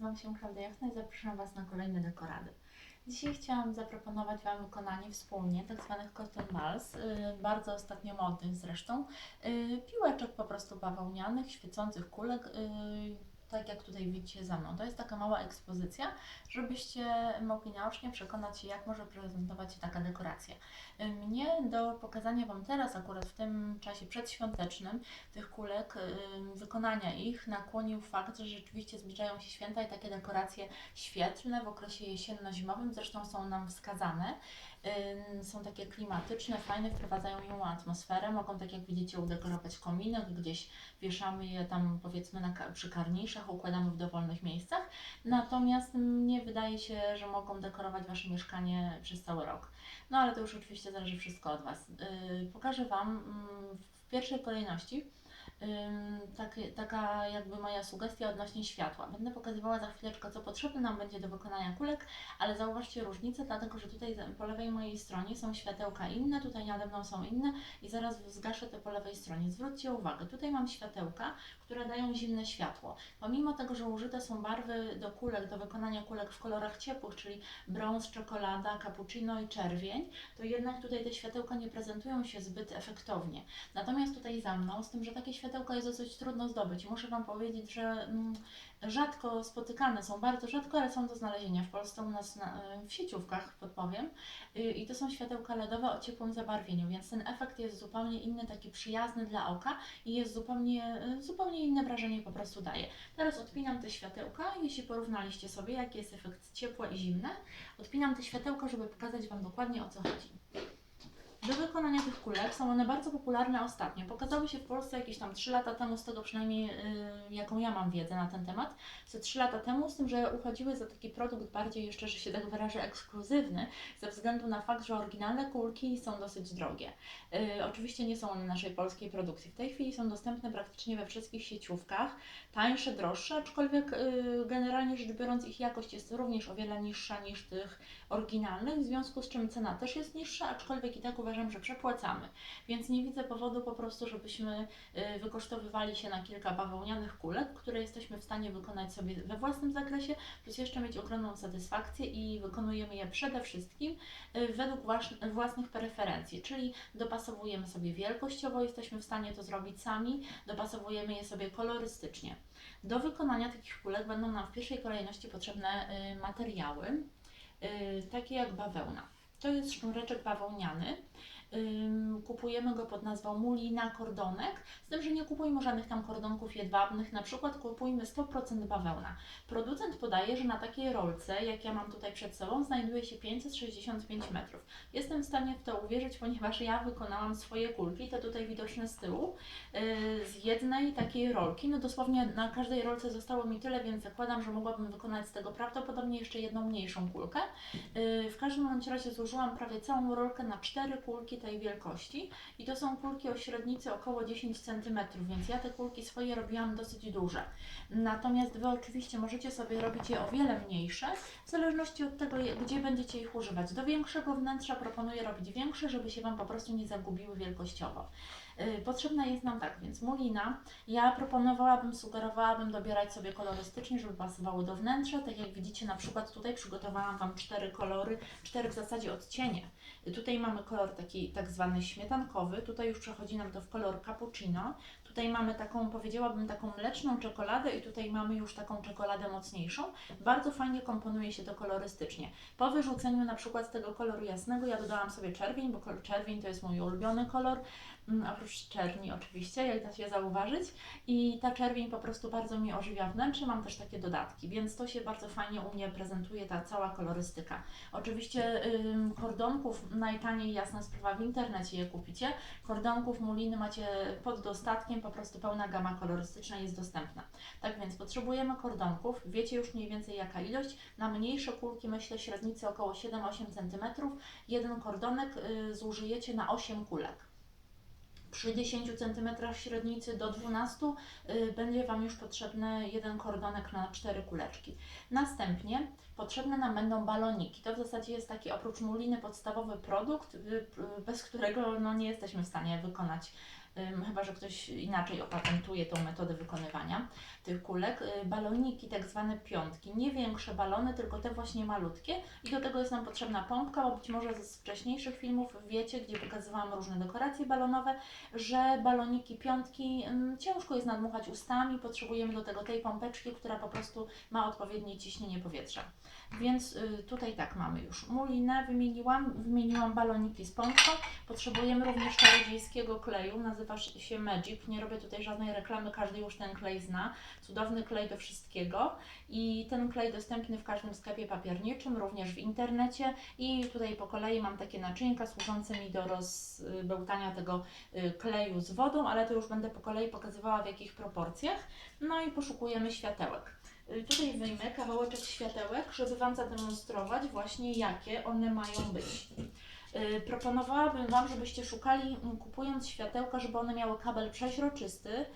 nazywam się Klaudia Jachna i zapraszam Was na kolejne dekorady. Dzisiaj chciałam zaproponować Wam wykonanie wspólnie tak zwanych cotton balls, y, bardzo ostatnio modnych zresztą, y, piłeczek po prostu bawełnianych, świecących kulek, y, tak jak tutaj widzicie za mną. To jest taka mała ekspozycja, żebyście mogli naocznie przekonać się, jak może prezentować się taka dekoracja. Mnie do pokazania Wam teraz, akurat w tym czasie przedświątecznym, tych kulek, wykonania ich nakłonił fakt, że rzeczywiście zbliżają się święta i takie dekoracje świetlne w okresie jesienno-zimowym zresztą są nam wskazane. Są takie klimatyczne, fajne, wprowadzają miłą atmosferę. Mogą, tak jak widzicie, udekorować kominek, gdzieś wieszamy je tam powiedzmy na, przy karniszach, układamy w dowolnych miejscach. Natomiast mnie wydaje się, że mogą dekorować Wasze mieszkanie przez cały rok. No ale to już oczywiście zależy wszystko od Was. Yy, pokażę Wam mm, w pierwszej kolejności takie- taka jakby moja sugestia odnośnie światła. Będę pokazywała za chwileczkę, co potrzebne nam będzie do wykonania kulek, ale zauważcie różnicę, dlatego że tutaj po lewej mojej stronie są światełka inne, tutaj nade mną są inne i zaraz zgaszę te po lewej stronie. Zwróćcie uwagę, tutaj mam światełka, które dają zimne światło. Pomimo tego, że użyte są barwy do kulek, do wykonania kulek w kolorach ciepłych, czyli brąz, czekolada, cappuccino i czerwień, to jednak tutaj te światełka nie prezentują się zbyt efektownie. Natomiast tutaj za mną, z tym, że takie światełka jest dosyć trudno zdobyć. Muszę Wam powiedzieć, że mm, rzadko spotykane są, bardzo rzadko, ale są do znalezienia w Polsce u nas na, w sieciówkach, podpowiem. Y, I to są światełka LEDowe o ciepłym zabarwieniu, więc ten efekt jest zupełnie inny, taki przyjazny dla oka i jest zupełnie, y, zupełnie inne wrażenie po prostu daje. Teraz odpinam te światełka, jeśli porównaliście sobie, jaki jest efekt ciepłe i zimne, odpinam te światełka, żeby pokazać Wam dokładnie o co chodzi. Do wykonania tych kulek są one bardzo popularne ostatnio. Pokazały się w Polsce jakieś tam 3 lata temu, z tego przynajmniej yy, jaką ja mam wiedzę na ten temat, ze 3 lata temu, z tym, że uchodziły za taki produkt bardziej jeszcze, że się tak wyrażę, ekskluzywny, ze względu na fakt, że oryginalne kulki są dosyć drogie. Yy, oczywiście nie są one naszej polskiej produkcji. W tej chwili są dostępne praktycznie we wszystkich sieciówkach, tańsze, droższe, aczkolwiek yy, generalnie rzecz biorąc ich jakość jest również o wiele niższa niż tych oryginalnych, w związku z czym cena też jest niższa, aczkolwiek i tak uważam, że przepłacamy. Więc nie widzę powodu po prostu, żebyśmy y, wykosztowywali się na kilka bawełnianych kulek, które jesteśmy w stanie wykonać sobie we własnym zakresie, plus jeszcze mieć ogromną satysfakcję i wykonujemy je przede wszystkim y, według włas- własnych preferencji, czyli dopasowujemy sobie wielkościowo, jesteśmy w stanie to zrobić sami, dopasowujemy je sobie kolorystycznie. Do wykonania takich kulek będą nam w pierwszej kolejności potrzebne y, materiały, takie jak bawełna. To jest sznureczek bawełniany. Kupujemy go pod nazwą mulina kordonek, z tym, że nie kupujmy żadnych tam kordonków jedwabnych, na przykład kupujmy 100% bawełna. Producent podaje, że na takiej rolce, jak ja mam tutaj przed sobą, znajduje się 565 metrów. Jestem w stanie w to uwierzyć, ponieważ ja wykonałam swoje kulki, te tutaj widoczne z tyłu, yy, z jednej takiej rolki. No dosłownie na każdej rolce zostało mi tyle, więc zakładam, że mogłabym wykonać z tego prawdopodobnie jeszcze jedną mniejszą kulkę. Yy, W każdym razie złożyłam prawie całą rolkę na cztery kulki tej wielkości i to są kulki o średnicy około 10 cm, więc ja te kulki swoje robiłam dosyć duże. Natomiast Wy oczywiście możecie sobie robić je o wiele mniejsze, w zależności od tego, gdzie będziecie ich używać. Do większego wnętrza proponuję robić większe, żeby się Wam po prostu nie zagubiły wielkościowo. Yy, Potrzebna jest nam tak, więc mulina. Ja proponowałabym, sugerowałabym dobierać sobie kolorystycznie, żeby pasowały do wnętrza. Tak jak widzicie, na przykład tutaj przygotowałam Wam cztery kolory, cztery w zasadzie odcienie. Tutaj mamy kolor taki tak zwany śmietankowy, tutaj już przechodzi nam to w kolor cappuccino. Tutaj mamy taką, powiedziałabym, taką mleczną czekoladę i tutaj mamy już taką czekoladę mocniejszą. Bardzo fajnie komponuje się to kolorystycznie. Po wyrzuceniu na przykład z tego koloru jasnego ja dodałam sobie czerwień, bo czerwień to jest mój ulubiony kolor, oprócz czerni oczywiście, jak da się zauważyć. I ta czerwień po prostu bardzo mi ożywia wnętrze, mam też takie dodatki, więc to się bardzo fajnie u mnie prezentuje, ta cała kolorystyka. Oczywiście ym, kordonków najtaniej, jasna sprawa, w internecie je kupicie. Kordonków, muliny macie pod dostatkiem, po prostu pełna gama kolorystyczna jest dostępna. Tak więc potrzebujemy kordonków, wiecie już mniej więcej jaka ilość. Na mniejsze kulki myślę średnicy około 7-8 cm. Jeden kordonek y, zużyjecie na 8 kulek. Przy 10 cm średnicy do 12 y, będzie Wam już potrzebny jeden kordonek na 4 kuleczki. Następnie potrzebne nam będą baloniki. To w zasadzie jest taki oprócz muliny podstawowy produkt, y, y, bez którego no, nie jesteśmy w stanie wykonać chyba że ktoś inaczej opatentuje tą metodę wykonywania tych kulek. Y, baloniki, tak zwane piątki, nie większe balony, tylko te właśnie malutkie i do tego jest nam potrzebna pompka, bo być może z wcześniejszych filmów wiecie, gdzie pokazywałam różne dekoracje balonowe, że baloniki piątki ciężko jest nadmuchać ustami, potrzebujemy do tego tej pompeczki, która po prostu ma odpowiednie ciśnienie powietrza. Więc y, tutaj tak mamy już mulinę, wymieniłam, wymieniłam baloniki z pompką. Potrzebujemy również czarodziejskiego kleju, nazywa się Magic. Nie robię tutaj żadnej reklamy, każdy już ten klej zna. Cudowny klej do wszystkiego i ten klej dostępny w każdym sklepie papierniczym, również w internecie. I tutaj po kolei mam takie naczynka służące mi do rozbełtania tego y, kleju z wodą, ale to już będę po kolei pokazywała w jakich proporcjach. No i poszukujemy światełek. Y, Tutaj wyjmę kawałeczek światełek, żeby Wam zademonstrować właśnie jakie one mają być. Y, Proponowałabym Wam, żebyście szukali kupując światełka, żeby one miały kabel przeźroczysty,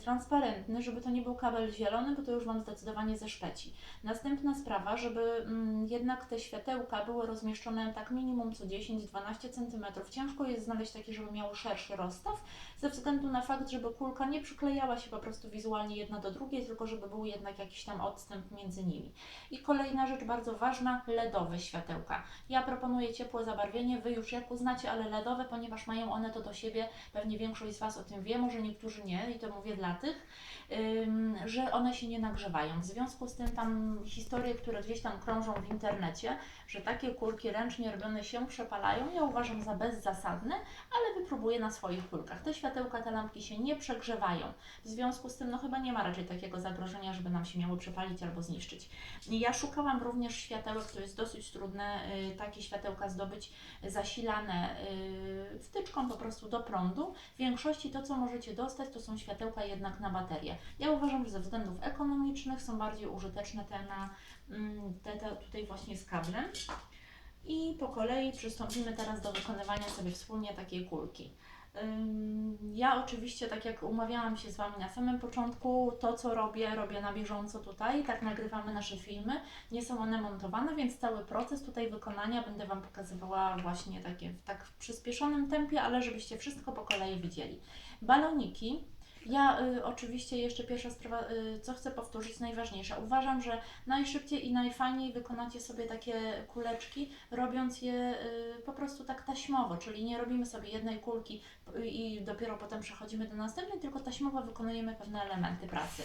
transparentny, żeby to nie był kabel zielony, bo to już Wam zdecydowanie zeszpeci. Następna sprawa, żeby mm, jednak te światełka były rozmieszczone tak minimum co 10-12 cm. Ciężko jest znaleźć takie, żeby miały szerszy rozstaw, ze względu na fakt, żeby kulka nie przyklejała się po prostu wizualnie jedna do drugiej, tylko żeby był jednak jakiś tam odstęp między nimi. I kolejna rzecz bardzo ważna, LEDowe światełka. Ja proponuję ciepłe zabarwienie, Wy już jak uznacie, ale LEDowe, ponieważ mają one to do siebie, pewnie większość z Was o tym wie, może niektórzy nie i to dla tych, że one się nie nagrzewają. W związku z tym tam historie, które gdzieś tam krążą w internecie, że takie kulki ręcznie robione się przepalają, ja uważam za bezzasadne, ale wypróbuję na swoich kulkach. Te światełka, te lampki się nie przegrzewają. W związku z tym no chyba nie ma raczej takiego zagrożenia, żeby nam się miały przepalić albo zniszczyć. Ja szukałam również światełek, to jest dosyć trudne, y, takie światełka zdobyć zasilane y, wtyczką po prostu do prądu. W większości to, co możecie dostać, to są światełka jednak na baterię. Ja uważam, że ze względów ekonomicznych są bardziej użyteczne te, na, mm, te, te tutaj właśnie z kablem. I po kolei przystąpimy teraz do wykonywania sobie wspólnie takiej kulki. Ja oczywiście, tak jak umawiałam się z Wami na samym początku, to co robię, robię na bieżąco tutaj, tak nagrywamy nasze filmy, nie są one montowane, więc cały proces tutaj wykonania będę Wam pokazywała właśnie takie, w tak przyspieszonym tempie, ale żebyście wszystko po kolei widzieli. Baloniki. Ja y, oczywiście jeszcze pierwsza sprawa, y, co chcę powtórzyć, najważniejsza. Uważam, że najszybciej i najfajniej wykonacie sobie takie kuleczki, robiąc je y, po prostu tak taśmowo, czyli nie robimy sobie jednej kulki y, i dopiero potem przechodzimy do następnej, tylko taśmowo wykonujemy pewne elementy pracy.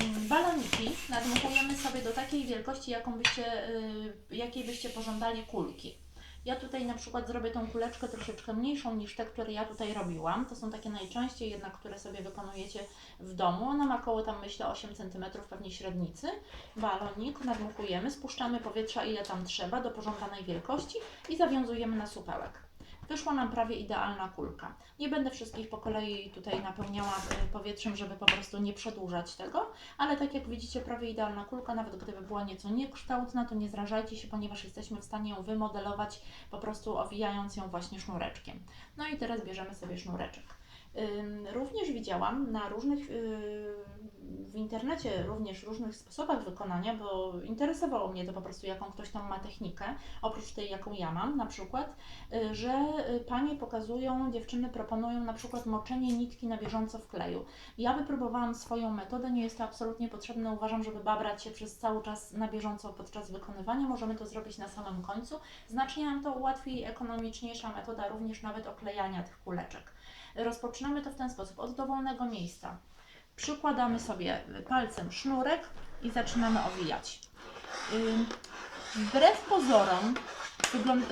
Mm, Baloniki nadmuchujemy sobie do takiej wielkości, jaką byście, y, jakiej byście pożądali kulki. Ja tutaj na przykład zrobię tą kuleczkę troszeczkę mniejszą niż te, które ja tutaj robiłam. To są takie najczęściej jednak, które sobie wykonujecie w domu. Ona ma około tam myślę 8 cm pewnie średnicy. Balonik nadmuchujemy, spuszczamy powietrza ile tam trzeba do pożądanej wielkości i zawiązujemy na supełek. Wyszła nam prawie idealna kulka. Nie będę wszystkich po kolei tutaj napełniała y, powietrzem, żeby po prostu nie przedłużać tego, ale tak jak widzicie, prawie idealna kulka, nawet gdyby była nieco niekształtna, to nie zrażajcie się, ponieważ jesteśmy w stanie ją wymodelować, po prostu owijając ją właśnie sznureczkiem. No i teraz bierzemy sobie sznureczek. Również widziałam na różnych, yy, w internecie również różnych sposobach wykonania, bo interesowało mnie to po prostu, jaką ktoś tam ma technikę, oprócz tej, jaką ja mam na przykład, y, że y, panie pokazują, dziewczyny proponują na przykład moczenie nitki na bieżąco w kleju. Ja wypróbowałam swoją metodę, nie jest to absolutnie potrzebne, uważam, żeby babrać się przez cały czas na bieżąco podczas wykonywania, możemy to zrobić na samym końcu. Znacznie nam to ułatwi, ekonomiczniejsza metoda również nawet oklejania tych kuleczek. Rozpoczynamy to w ten sposób, od dowolnego miejsca. Przykładamy sobie palcem sznurek i zaczynamy owijać. Wbrew pozorom,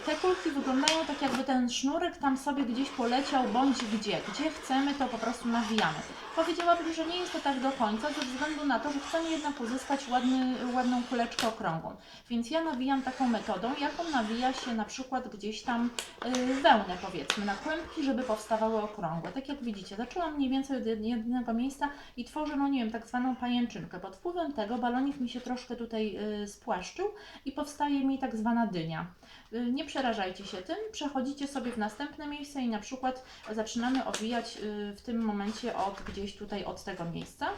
te kulki wyglądają tak, jakby ten sznurek tam sobie gdzieś poleciał, bądź gdzie. Gdzie chcemy, to po prostu nawijamy. Powiedziałabym, że nie jest to tak do końca, ze względu na to, że chcemy jednak uzyskać ładny, ładną kuleczkę okrągłą. Więc ja nawijam taką metodą, jaką nawija się na przykład gdzieś tam yy, wełnę, powiedzmy, na kłębki, żeby powstawały okrągłe. Tak jak widzicie, zaczęłam mniej więcej od jed- jednego miejsca i tworzę, no nie wiem, tak zwaną pajęczynkę. Pod wpływem tego balonik mi się troszkę tutaj yy, spłaszczył i powstaje mi tak zwana dynia. Y, Nie przerażajcie się tym, przechodzicie sobie w następne miejsce i na przykład zaczynamy owijać y, w tym momencie od gdzieś tutaj od tego miejsca,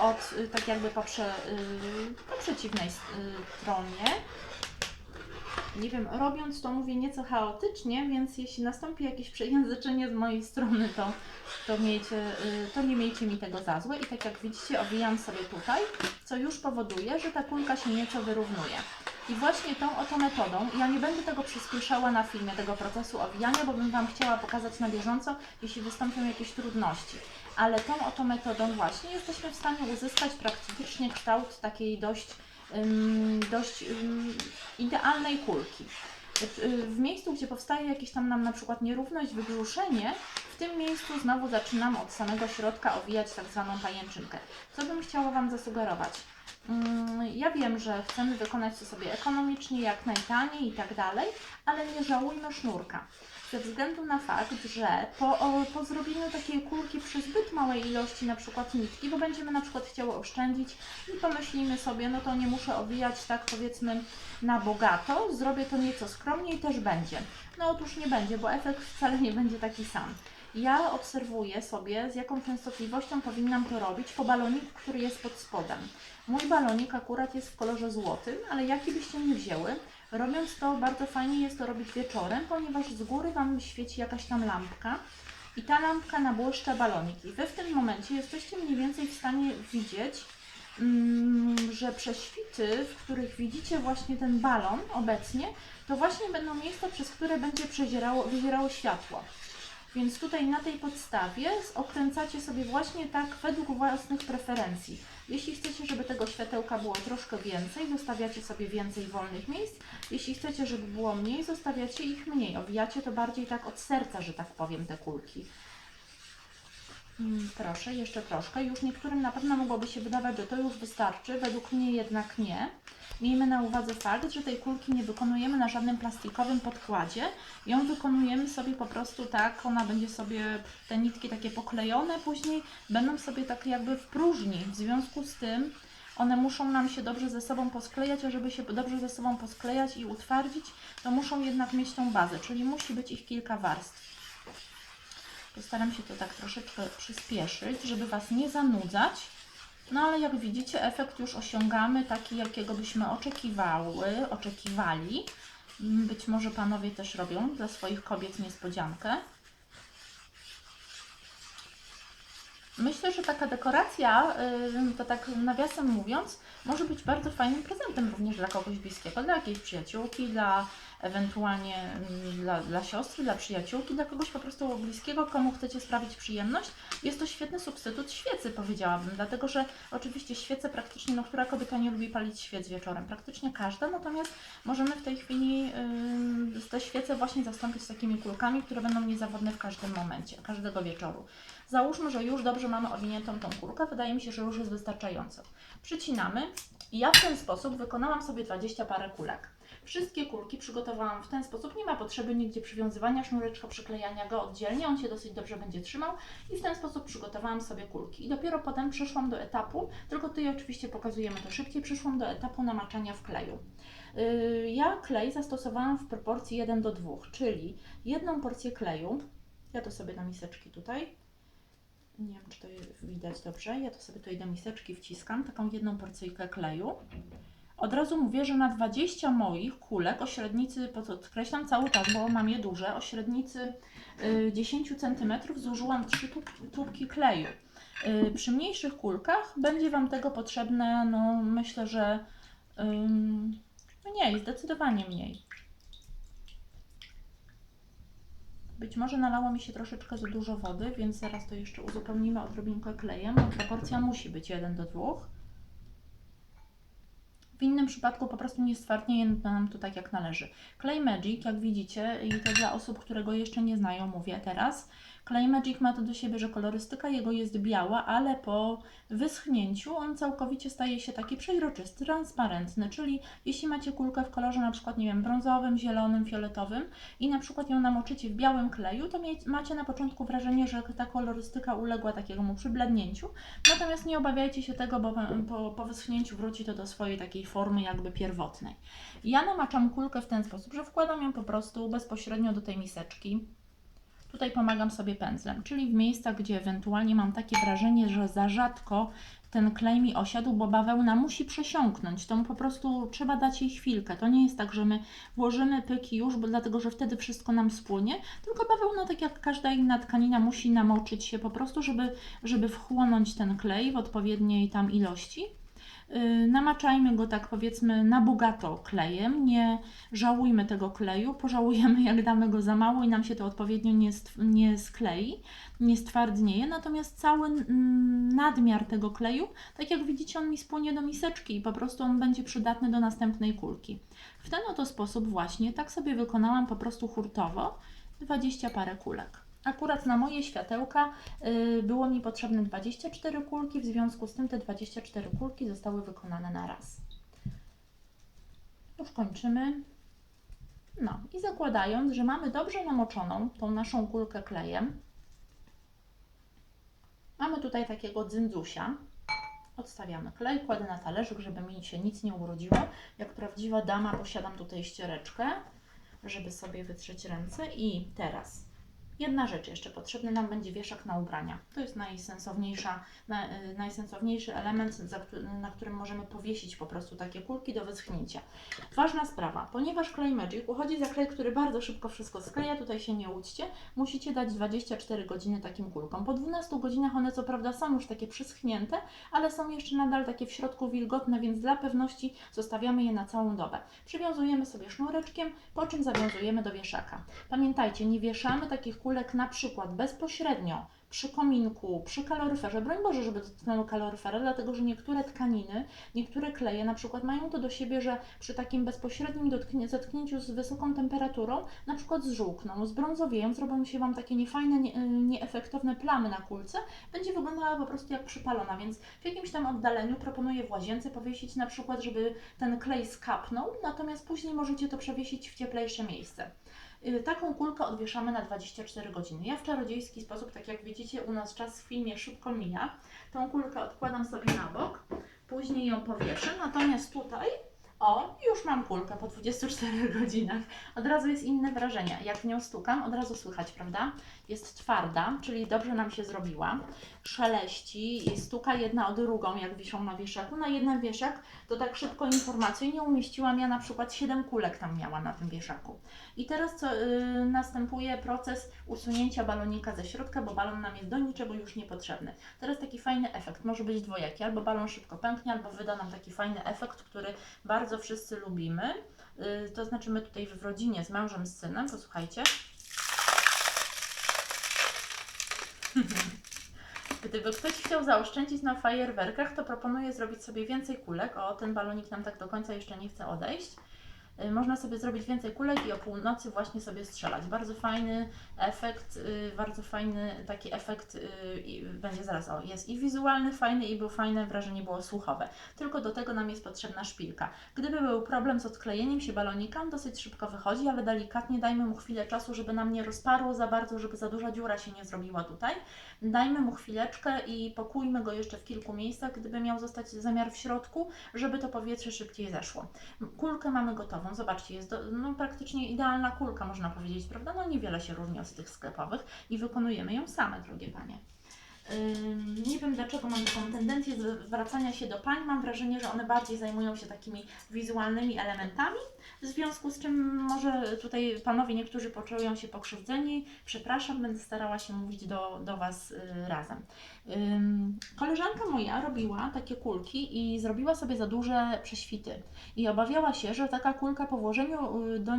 od y, tak jakby po, prze, y, po przeciwnej y, stronie. nie wiem, robiąc to mówię nieco chaotycznie, więc jeśli nastąpi jakieś przejęzyczenie z mojej strony, to, to, miejcie, to nie miejcie mi tego za złe. I tak jak widzicie, owijam sobie tutaj, co już powoduje, że ta kulka się nieco wyrównuje. I właśnie tą oto metodą, ja nie będę tego przyspieszała na filmie, tego procesu owijania, bo bym Wam chciała pokazać na bieżąco, jeśli wystąpią jakieś trudności. Ale tą oto metodą właśnie jesteśmy w stanie uzyskać praktycznie kształt takiej dość, dość idealnej kulki. W miejscu, gdzie powstaje jakieś tam nam na przykład nierówność, wybrzuszenie, w tym miejscu znowu zaczynam od samego środka owijać tak zwaną pajęczynkę. Co bym chciała Wam zasugerować? Mm, Ja wiem, że chcemy wykonać to sobie ekonomicznie, jak najtaniej i tak dalej, ale nie żałujmy sznurka. Ze względu na fakt, że po, po zrobieniu takiej kulki przy zbyt małej ilości na przykład nitki, bo będziemy na przykład chciały oszczędzić i pomyślimy sobie, no to nie muszę owijać tak powiedzmy na bogato, zrobię to nieco skromniej, też będzie. No otóż nie będzie, bo efekt wcale nie będzie taki sam. Ja obserwuję sobie, z jaką częstotliwością powinnam to robić po baloniku, który jest pod spodem. Mój balonik akurat jest w kolorze złotym, ale jaki byście nie wzięły, robiąc to bardzo fajnie jest to robić wieczorem, ponieważ z góry Wam świeci jakaś tam lampka i ta lampka nabłyszcza balonik. I Wy w tym momencie jesteście mniej więcej w stanie widzieć, mm, że prześwity, w których widzicie właśnie ten balon obecnie, to właśnie będą miejsca, przez które będzie przezierało, wyzierało światło. Więc tutaj na tej podstawie okręcacie sobie właśnie tak według własnych preferencji. Jeśli chcecie, żeby tego światełka było troszkę więcej, zostawiacie sobie więcej wolnych miejsc. Jeśli chcecie, żeby było mniej, zostawiacie ich mniej. Owijacie to bardziej tak od serca, że tak powiem, te kulki. Mm, Proszę, jeszcze troszkę. Już niektórym na pewno mogłoby się wydawać, że to już wystarczy. Według mnie jednak nie. Miejmy na uwadze fakt, że tej kulki nie wykonujemy na żadnym plastikowym podkładzie. Ją wykonujemy sobie po prostu tak, ona będzie sobie, te nitki takie poklejone później, będą sobie tak jakby w próżni. W związku z tym one muszą nam się dobrze ze sobą posklejać, a żeby się dobrze ze sobą posklejać i utwardzić, to muszą jednak mieć tą bazę, czyli musi być ich kilka warstw. Postaram się to tak troszeczkę przyspieszyć, żeby Was nie zanudzać. No ale jak widzicie, efekt już osiągamy taki, jakiego byśmy oczekiwały, oczekiwali. Być może panowie też robią dla swoich kobiet niespodziankę. Myślę, że taka dekoracja, to tak nawiasem mówiąc, może być bardzo fajnym prezentem również dla kogoś bliskiego, dla jakiejś przyjaciółki, dla ewentualnie mm, dla, dla siostry, dla przyjaciółki, dla kogoś po prostu bliskiego, komu chcecie sprawić przyjemność. Jest to świetny substytut świecy, powiedziałabym, dlatego że oczywiście świece praktycznie, no która kobieta nie lubi palić świec wieczorem? Praktycznie każda, natomiast możemy w tej chwili yy, te świece właśnie zastąpić takimi kulkami, które będą niezawodne w każdym momencie, każdego wieczoru. Załóżmy, że już dobrze mamy owiniętą tą kulkę, wydaje mi się, że już jest wystarczająco. Przycinamy i ja w ten sposób wykonałam sobie 20 parę kulek. Wszystkie kulki przygotowałam w ten sposób, nie ma potrzeby nigdzie przywiązywania sznureczka, przyklejania go oddzielnie, on się dosyć dobrze będzie trzymał i w ten sposób przygotowałam sobie kulki. I dopiero potem przeszłam do etapu, tylko tutaj oczywiście pokazujemy to szybciej, przeszłam do etapu namaczania w kleju. Yy, Ja klej zastosowałam w proporcji 1 do 2, czyli jedną porcję kleju, ja to sobie na miseczki tutaj, nie wiem czy to widać dobrze, ja to sobie tutaj do miseczki wciskam, taką jedną porcyjkę kleju. Od razu mówię, że na 20 moich kulek o średnicy, podkreślam cały czas, bo mam je duże, o średnicy y, 10 cm zużyłam 3 tub- tubki kleju. Y, Przy mniejszych kulkach będzie Wam tego potrzebne, no myślę, że mniej, zdecydowanie mniej. Być może nalało mi się troszeczkę za dużo wody, więc zaraz to jeszcze uzupełnimy odrobinkę klejem. Proporcja musi być 1 do 2. Innym przypadku po prostu nie stwardnieje nam to tak jak należy. Clay Magic, jak widzicie, i to dla osób, które go jeszcze nie znają, mówię teraz. Clay Magic ma to do siebie, że kolorystyka jego jest biała, ale po wyschnięciu on całkowicie staje się taki przejrzysty, transparentny, czyli jeśli macie kulkę w kolorze na przykład, nie wiem, brązowym, zielonym, fioletowym i na przykład ją namoczycie w białym kleju, to macie na początku wrażenie, że ta kolorystyka uległa takiemu przyblednięciu, natomiast nie obawiajcie się tego, bo po, po wyschnięciu wróci to do swojej takiej formy jakby pierwotnej. Ja namaczam kulkę w ten sposób, że wkładam ją po prostu bezpośrednio do tej miseczki. Tutaj pomagam sobie pędzlem, czyli w miejscach, gdzie ewentualnie mam takie wrażenie, że za rzadko ten klej mi osiadł, bo bawełna musi przesiąknąć. To po prostu trzeba dać jej chwilkę. To nie jest tak, że my włożymy pyki już, bo dlatego, że wtedy wszystko nam spłynie, tylko bawełna, tak jak każda inna tkanina, musi namoczyć się po prostu, żeby, żeby wchłonąć ten klej w odpowiedniej tam ilości. Yy, Namaczajmy go tak powiedzmy na bogato klejem, nie żałujmy tego kleju, pożałujemy jak damy go za mało i nam się to odpowiednio nie, nie sklei, nie stwardnieje, natomiast cały mm, nadmiar tego kleju, tak jak widzicie on mi spłynie do miseczki i po prostu on będzie przydatny do następnej kulki. W ten oto sposób właśnie tak sobie wykonałam po prostu hurtowo 20 parę kulek. Akurat na moje światełka y, było mi potrzebne 24 kulki, w związku z tym te 24 kulki zostały wykonane na raz. Już kończymy. No i zakładając, że mamy dobrze namoczoną tą naszą kulkę klejem, mamy tutaj takiego dzyndusia. Odstawiamy klej, kładę na talerzyk, żeby mi się nic nie urodziło. Jak prawdziwa dama posiadam tutaj ściereczkę, żeby sobie wytrzeć ręce. I teraz Jedna rzecz jeszcze, potrzebny nam będzie wieszak na ubrania. To jest najsensowniejsza, na, y, najsensowniejszy element, na którym możemy powiesić po prostu takie kulki do wyschnięcia. Ważna sprawa, ponieważ Clay Magic uchodzi za klej, który bardzo szybko wszystko skleja, tutaj się nie łudźcie, musicie dać 24 godziny takim kulkom. Po 12 godzinach one co prawda są już takie przyschnięte, ale są jeszcze nadal takie w środku wilgotne, więc dla pewności zostawiamy je na całą dobę. Przywiązujemy sobie sznureczkiem, po czym zawiązujemy do wieszaka. Pamiętajcie, nie wieszamy takich kulek na przykład bezpośrednio przy kominku, przy kaloryferze. Broń Boże, żeby dotknęły kaloryfera, dlatego że niektóre tkaniny, niektóre kleje na przykład mają to do siebie, że przy takim bezpośrednim dotknie, zetknięciu z wysoką temperaturą na przykład zżółkną, zbrązowieją, zrobią się Wam takie niefajne, nie, nieefektowne plamy na kulce, będzie wyglądała po prostu jak przypalona, więc w jakimś tam oddaleniu proponuję w łazience powiesić na przykład, żeby ten klej skapnął, natomiast później możecie to przewiesić w cieplejsze miejsce. Y, Taką kulkę odwieszamy na 24 godziny. Ja w czarodziejski sposób, tak jak widzicie, u nas czas w filmie szybko mija. Tą kulkę odkładam sobie na bok, później ją powieszę, natomiast tutaj, o, już mam kulkę po 24 godzinach. Od razu jest inne wrażenie. Jak w nią stukam, od razu słychać, prawda? Jest twarda, czyli dobrze nam się zrobiła. Szeleści i stuka jedna o drugą, jak wiszą na wieszaku. Na jeden wieszak to tak szybko informacyjnie umieściłam. Ja na przykład 7 kulek tam miała na tym wieszaku. I teraz co, y, następuje proces usunięcia balonika ze środka, bo balon nam jest do niczego już niepotrzebny. Teraz taki fajny efekt może być dwojaki, albo balon szybko pęknie, albo wyda nam taki fajny efekt, który bardzo wszyscy lubimy. Y, to znaczy my tutaj w rodzinie z mężem, z synem, posłuchajcie. Gdyby ktoś chciał zaoszczędzić na fajerwerkach, to proponuję zrobić sobie więcej kulek. O, ten balonik nam tak do końca jeszcze nie chce odejść. Y, Można sobie zrobić więcej kulek i o północy właśnie sobie strzelać. Bardzo fajny efekt, y, bardzo fajny taki efekt y, będzie zaraz, o, jest i wizualny, fajny i był fajne wrażenie było słuchowe. Tylko do tego nam jest potrzebna szpilka. Gdyby był problem z odklejeniem się balonika, on dosyć szybko wychodzi, ale delikatnie dajmy mu chwilę czasu, żeby nam nie rozparło za bardzo, żeby za duża dziura się nie zrobiła tutaj. Dajmy mu chwileczkę i pokójmy go jeszcze w kilku miejscach, gdyby miał zostać zamiar w środku, żeby to powietrze szybciej zeszło. Kulkę mamy gotową. Zobaczcie, jest do, no, praktycznie idealna kulka, można powiedzieć, prawda? No niewiele się różni od tych sklepowych i wykonujemy ją same, drogie panie. Nie wiem dlaczego mam taką tendencję zwracania się do pań. Mam wrażenie, że one bardziej zajmują się takimi wizualnymi elementami, w związku z czym może tutaj panowie niektórzy poczują się pokrzywdzeni. Przepraszam, będę starała się mówić do, do Was y, razem. Koleżanka moja robiła takie kulki i zrobiła sobie za duże prześwity. I obawiała się, że taka kulka po włożeniu y, do,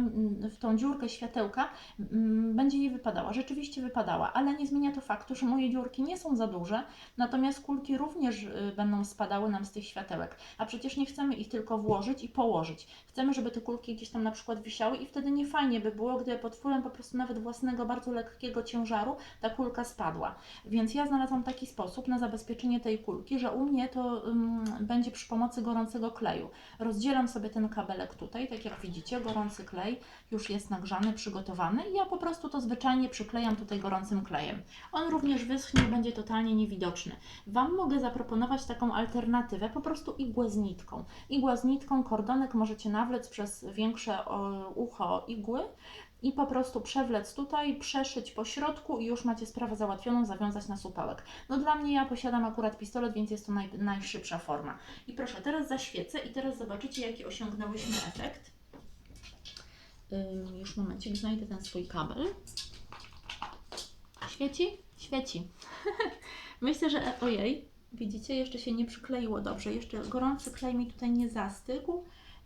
w tą dziurkę światełka mm, będzie jej wypadała. Rzeczywiście wypadała, ale nie zmienia to faktu, że moje dziurki nie są za duże, natomiast kulki również y, będą spadały nam z tych światełek. A przecież nie chcemy ich tylko włożyć i położyć. Chcemy, żeby te kulki gdzieś tam na przykład wisiały i wtedy nie fajnie by było, gdy pod wpływem po prostu nawet własnego bardzo lekkiego ciężaru ta kulka spadła. Więc ja znalazłam taki sposób na zabezpieczenie tej kulki, że u mnie to ym, będzie przy pomocy gorącego kleju. Rozdzielam sobie ten kabelek tutaj, tak jak widzicie, gorący klej już jest nagrzany, przygotowany i ja po prostu to zwyczajnie przyklejam tutaj gorącym klejem. On również wyschnie będzie totalnie niewidoczny. Wam mogę zaproponować taką alternatywę, po prostu igłę z nitką. Igła z nitką, kordonek możecie nawlec przez większe ucho igły i po prostu przewlec tutaj, przeszyć po środku i już macie sprawę załatwioną, zawiązać na supełek. No dla mnie ja posiadam akurat pistolet, więc jest to naj, najszybsza forma. I proszę, teraz zaświecę i teraz zobaczycie jaki osiągnęłyśmy efekt. Ym, już momencik, znajdę ten swój kabel. Świeci? Świeci. Myślę, że ojej, widzicie, jeszcze się nie przykleiło dobrze. Jeszcze gorący klej mi tutaj nie zastygł,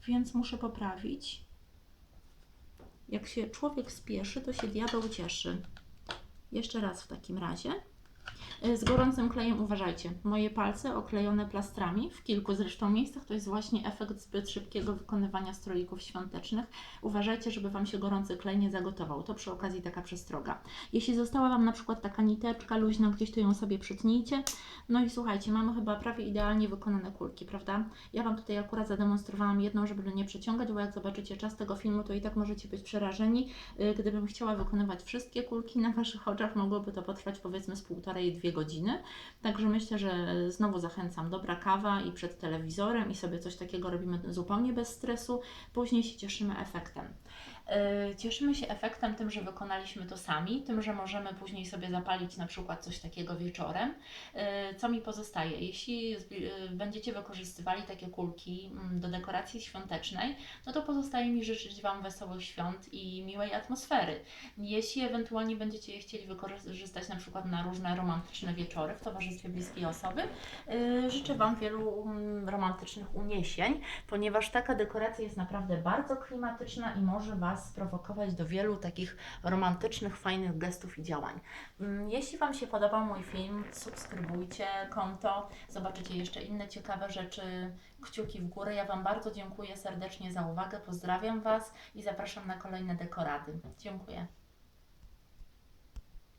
więc muszę poprawić. Jak się człowiek spieszy, to się diabeł cieszy. Jeszcze raz w takim razie. Y, Z gorącym klejem uważajcie. Moje palce oklejone plastrami, w kilku zresztą miejscach, to jest właśnie efekt zbyt szybkiego wykonywania stroików świątecznych. Uważajcie, żeby Wam się gorący klej nie zagotował. To przy okazji taka przestroga. Jeśli została Wam na przykład taka niteczka luźna, gdzieś to ją sobie przytnijcie. No i słuchajcie, mamy chyba prawie idealnie wykonane kulki, prawda? Ja Wam tutaj akurat zademonstrowałam jedną, żeby nie przeciągać, bo jak zobaczycie czas tego filmu, to i tak możecie być przerażeni. Y, Gdybym chciała wykonywać wszystkie kulki na Waszych oczach, mogłoby to potrwać powiedzmy z półtorej, dwie godziny. Także myślę, że znowu zachęcam, dobra kawa i przed telewizorem i sobie coś takiego robimy zupełnie bez stresu. Później się cieszymy efektem. Yy, Cieszymy się efektem tym, że wykonaliśmy to sami, tym, że możemy później sobie zapalić na przykład coś takiego wieczorem. Yy, Co mi pozostaje? Jeśli yy, będziecie wykorzystywali takie kulki mm, do dekoracji świątecznej, no to pozostaje mi życzyć Wam wesołych świąt i miłej atmosfery. Jeśli ewentualnie będziecie je chcieli wykorzystać na przykład na różne romantyczne wieczory w towarzystwie bliskiej osoby, życzę Wam wielu mm, romantycznych uniesień, ponieważ taka dekoracja jest naprawdę bardzo klimatyczna i może Was sprowokować do wielu takich romantycznych, fajnych gestów i działań. Mm, Jeśli Wam się podobał mój film, subskrybujcie konto, zobaczycie jeszcze inne ciekawe rzeczy, kciuki w górę. Ja Wam bardzo dziękuję serdecznie za uwagę, pozdrawiam Was i zapraszam na kolejne dekorady. Dziękuję.